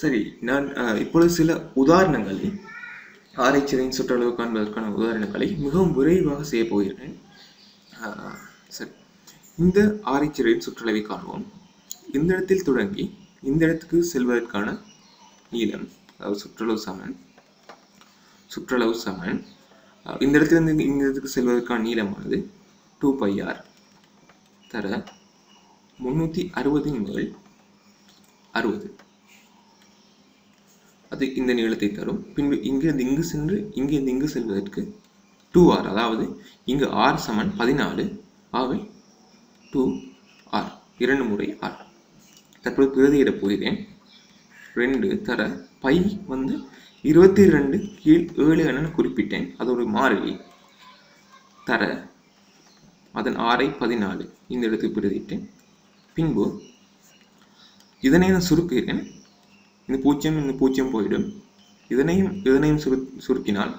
சரி நான் இப்பொழுது சில உதாரணங்களை ஆராய்ச்சியின் சுற்றளவு காண்பதற்கான உதாரணங்களை மிகவும் விரைவாக செய்ய போகிறேன். சரி இந்த ஆராய்ச்சியின் சுற்றளவை காண்போம் இந்த இடத்தில் தொடங்கி இந்த இடத்துக்கு செல்வதற்கான நீளம் அதாவது சுற்றளவு சமன் சுற்றளவு சமன் இந்த இடத்திலிருந்து இந்த இடத்துக்கு செல்வதற்கான நீளமானது டூ பை ஆர் தர முன்னூற்றி அறுபதின் மேல் அறுபது. அது இந்த நீளத்தை தரும். பின்பு இங்கிருந்து இங்கு சென்று இங்கிருந்து இங்கு செல்வதற்கு டூ ஆர் அதாவது இங்கு ஆர் சமன் பதினாலு ஆவை டூ ஆர் இரண்டு முறை ஆர் தற்போது பிரதியிடப் போகிறேன். ரெண்டு தர பை வந்து இருபத்தி ரெண்டு கீழ் ஏழு என குறிப்பிட்டேன். அது ஒரு மாறிலி தர அதன் ஆறை பதினாலு இந்த இடத்துக்கு பிரதியிட்டேன். பின்பு இதனை நான் சுருக்குகிறேன். இந்த பூஜ்ஜியம் இந்த பூஜ்ஜியம் போயிடும். இதனையும் இதனையும் சுரு சுருக்கினால்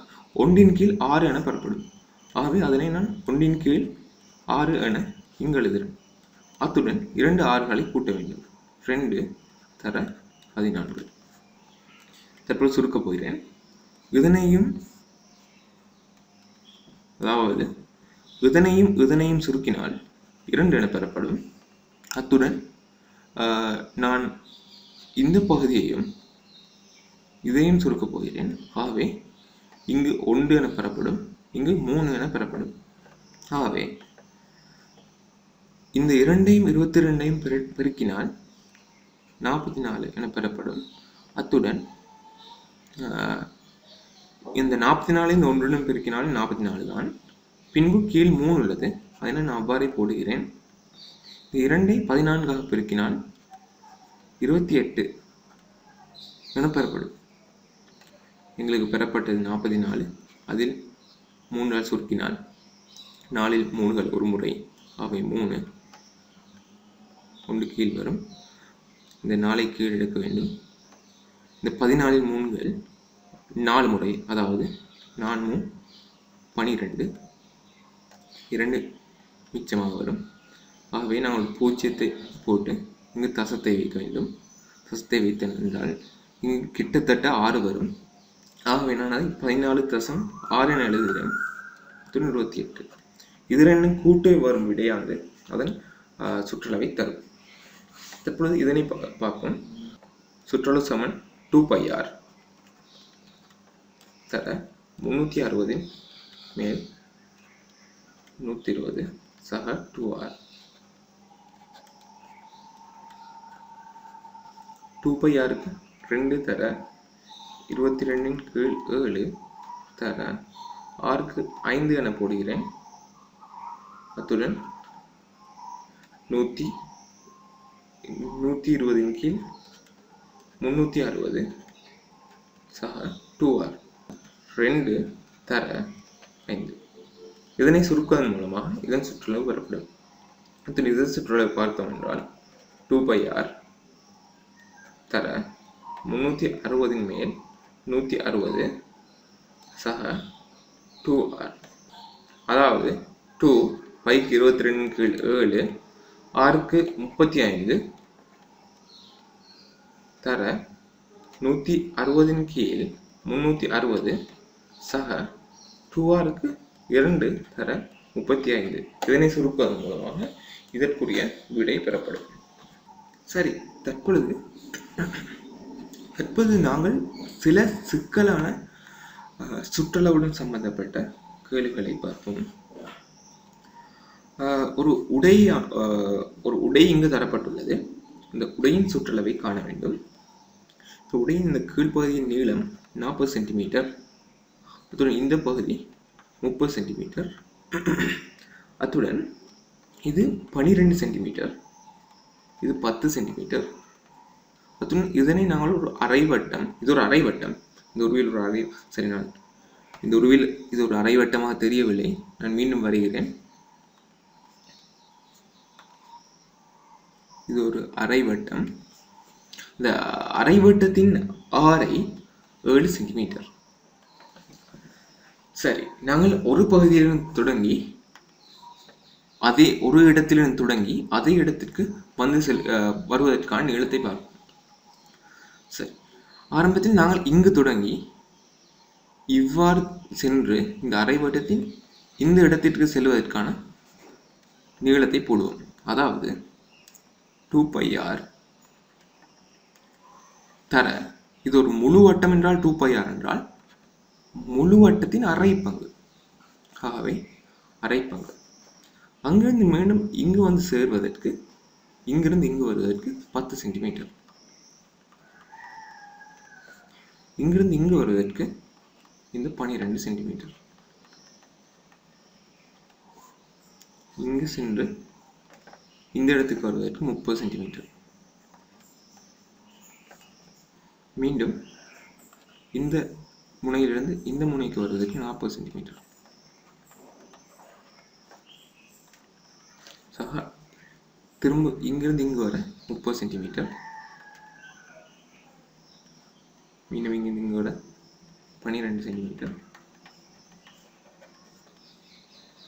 ஒன்றின் கீழ் ஆறு என பெறப்படும். ஆகவே அதனை நான் ஒன்றின் கீழ் ஆறு என இங்கு எழுதுகிறேன். அத்துடன் இரண்டு ஆறுகளை கூட்ட வேண்டும். ரெண்டு தர பதினான்கு. தற்போது சுருக்கப் போகிறேன். இதனையும் அதாவது இதனையும் இதனையும் சுருக்கினால் இரண்டு என பெறப்படும். அத்துடன் நான் இந்த பகுதியையும் இதையும் சுருக்கப் போகிறேன். ஆகவே இங்கு ஒன்று என பெறப்படும் இங்கு மூணு என பெறப்படும். ஆகவே இந்த இரண்டையும் இருபத்தி ரெண்டையும் பெரு- பெருக்கினால் நாற்பத்தி நாலு என பெறப்படும். அத்துடன் இந்த நாற்பத்தி நாலு இந்த ஒன்றுடன் பெருக்கினால் நாற்பத்தி நாலு தான். பின்பு கீழ் மூணு உள்ளது. அதனால் நான் அவ்வாறே போடுகிறேன். இந்த இரண்டை பதினான்காக பெருக்கினால் இருபத்தி எட்டு என பெறப்படும் எங்களுக்கு பெறப்பட்டது நாற்பத்தி நாலு. அதில் மூன்றால் சுருக்கினால் நாலில் மூணுகள் ஒரு முறை. அவை மூணு. ஒன்று கீழ் வரும். இந்த நாளை கீழ் எடுக்க வேண்டும். இந்த பதினாலில் மூணுகள் நாலு முறை. அதாவது நான்கு பனிரெண்டு இரண்டு மிச்சமாக வரும். ஆகவே நாங்கள் பூஜ்ஜியத்தை போட்டு இங்கு தசத்தை வைக்க வேண்டும். தசத்தை வைத்தல் என்றால் இங்கு கிட்டத்தட்ட ஆறு வரும். ஆகவே நான் அதை பதினாலு தசம் ஆறு என எழுதுகிறேன். தொண்ணூறுபத்தி எட்டு. இது ரெண்டும் கூட்டு வரும் விடையானது. அதன் சுற்றுலாவை தரும். தற்பொழுது இதனை பார்ப்போம். சுற்றுலா சமன் டூ பை ஆர். தர முந்நூற்றி அறுபதின் மேல் நூற்றி இருபது சக டூ ஆர். டூ பை ஆருக்கு ரெண்டு தர இருபத்தி ரெண்டின் கீழ் ஏழு தர ஆறுக்கு ஐந்து என போடுகிறேன். அத்துடன் நூற்றி நூற்றி இருபதின் கீழ் முந்நூற்றி அறுபது சக டூ ஆர் ரெண்டு தர ஐந்து. இதனை சுருக்குவதன் மூலமாக இதன் சுற்றுலா பெறப்படும். அத்துடன் இதன் சுற்றுலாவை பார்த்தோம் என்றால் டூ பை ஆர் தர முந்நூற்றி அறுபதின் மேல் நூற்றி அறுபது சக டூ ஆர் அதாவது டூ பைக்கு இருபத்தி ரெண்டு கீழ் ஏழு ஆறுக்கு முப்பத்தி ஐந்து தர நூற்றி அறுபதின் கீழ் முந்நூற்றி அறுபது சக டூ ஆருக்கு இரண்டு தர முப்பத்தி ஐந்து இதனை சுருக்குவதன் மூலமாக இதற்குரிய விடை பெறப்படும் சரி தற்பொழுது தற்பொழுது நாங்கள் சில சிக்கலான சுற்றளவுடன் சம்பந்தப்பட்ட கேள்விகளை பார்ப்போம். ஒரு உடை ஒரு உடை இங்கு தரப்பட்டுள்ளது. இந்த உடையின் சுற்றளவை காண வேண்டும். இந்த உடையின் இந்த கீழ்ப்பகுதியின் நீளம் நாற்பது சென்டிமீட்டர். அத்துடன் இந்த பகுதி முப்பது சென்டிமீட்டர். அத்துடன் இது பனிரெண்டு சென்டிமீட்டர். இது பத்து சென்டிமீட்டர். இதனை நாங்கள் ஒரு அரைவட்டம் இது ஒரு அரைவட்டம். இந்த உருவில் ஒரு அரை சரி நான் இந்த உருவில் இது ஒரு அரைவட்டமாக தெரியவில்லை. நான் மீண்டும் வரைகிறேன். இது ஒரு அரைவட்டம். இந்த அரைவட்டத்தின் ஆரை ஏழு சென்டிமீட்டர். சரி நாங்கள் ஒரு பகுதியிலிருந்து தொடங்கி அதே ஒரு இடத்திலிருந்து தொடங்கி அதே இடத்திற்கு வந்து செல் அஹ், வருவதற்கான நீளத்தை பார்ப்போம். சரி ஆரம்பத்தில் நாங்கள் இங்கு தொடங்கி இவ்வாறு சென்று இந்த அரைவட்டத்தின் இந்த இடத்திற்கு செல்வதற்கான நீளத்தை போடுவோம். அதாவது டூ பை ஆர் தர. இது ஒரு முழு வட்டம் என்றால் டூ பை ஆர் என்றால் முழு வட்டத்தின் அரை பங்கு. ஆகவே அரை பங்கு. அங்கிருந்து மீண்டும் இங்கு வந்து சேர்வதற்கு இங்கிருந்து இங்கு வருவதற்கு பத்து சென்டிமீட்டர் இங்கிருந்து இங்கு வருவதற்கு இந்த பனிரெண்டு சென்டிமீட்டர் இங்கு சென்று இந்த இடத்துக்கு வருவதற்கு முப்பது சென்டிமீட்டர் மீண்டும் இந்த முனையிலிருந்து இந்த முனைக்கு வருவதற்கு நாற்பது சென்டிமீட்டர் சக திரும்ப இங்கிருந்து இங்கு வர முப்பது சென்டிமீட்டர் மீண்டும் இங்கே இங்கோட பன்னிரெண்டு சென்டிமீட்டர்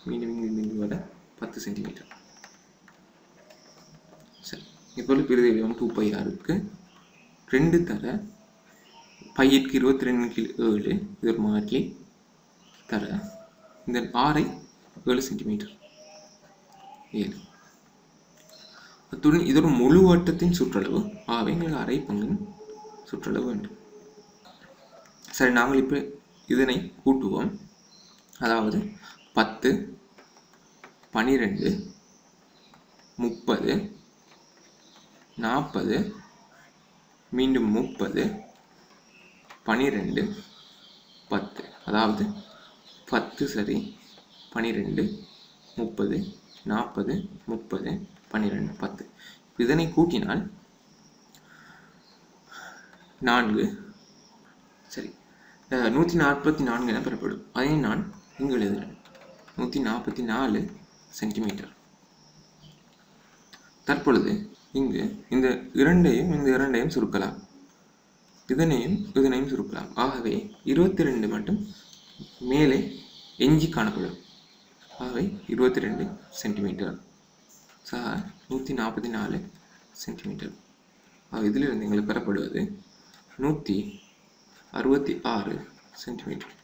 மீண்டும் இங்கே இங்கோட பத்து சென்டிமீட்டர் சரி இப்போ பிரிதி வடிவம் டூ பை ஆருக்கு ரெண்டு தர பையிற்கு இருபத்தி ரெண்டு கிலோ ஏழு இது ஒரு மாறிலி தர இந்த ஆறை ஏழு சென்டிமீட்டர் ஏழு. அத்துடன் இதோட முழு வட்டத்தின் சுற்றளவு ஆகவே எங்களுக்கு அரை பங்கின் சுற்றளவு வேண்டும். சரி நாங்கள் இப்போ இதனை கூட்டுவோம். அதாவது பத்து பனிரெண்டு முப்பது நாற்பது மீண்டும் முப்பது பனிரெண்டு பத்து. அதாவது பத்து சரி பனிரெண்டு முப்பது நாற்பது முப்பது பன்னிரெண்டு பத்து. இதனை கூட்டினால் நான்கு சரி நூற்றி நாற்பத்தி நான்கு என பெறப்படும். அதை நான் இங்கு எழுதுகிறேன். நூற்றி நாற்பத்தி நாலு சென்டிமீட்டர் தற்பொழுது இங்கு இந்த இரண்டையும் இந்த இரண்டையும் சுருக்கலாம். இதனையும் இதனையும் சுருக்கலாம். ஆகவே இருபத்தி ரெண்டு மட்டும் மேலே எஞ்சி காணப்படும். ஆகவே இருபத்தி ரெண்டு சென்டிமீட்டர் சக நூற்றி நாற்பத்தி நாலு சென்டிமீட்டர் ஆக இதிலிருந்து எங்களுக்கு பெறப்படுவது நூற்றி அறுபத்தி ஆறு சென்டிமீட்டர்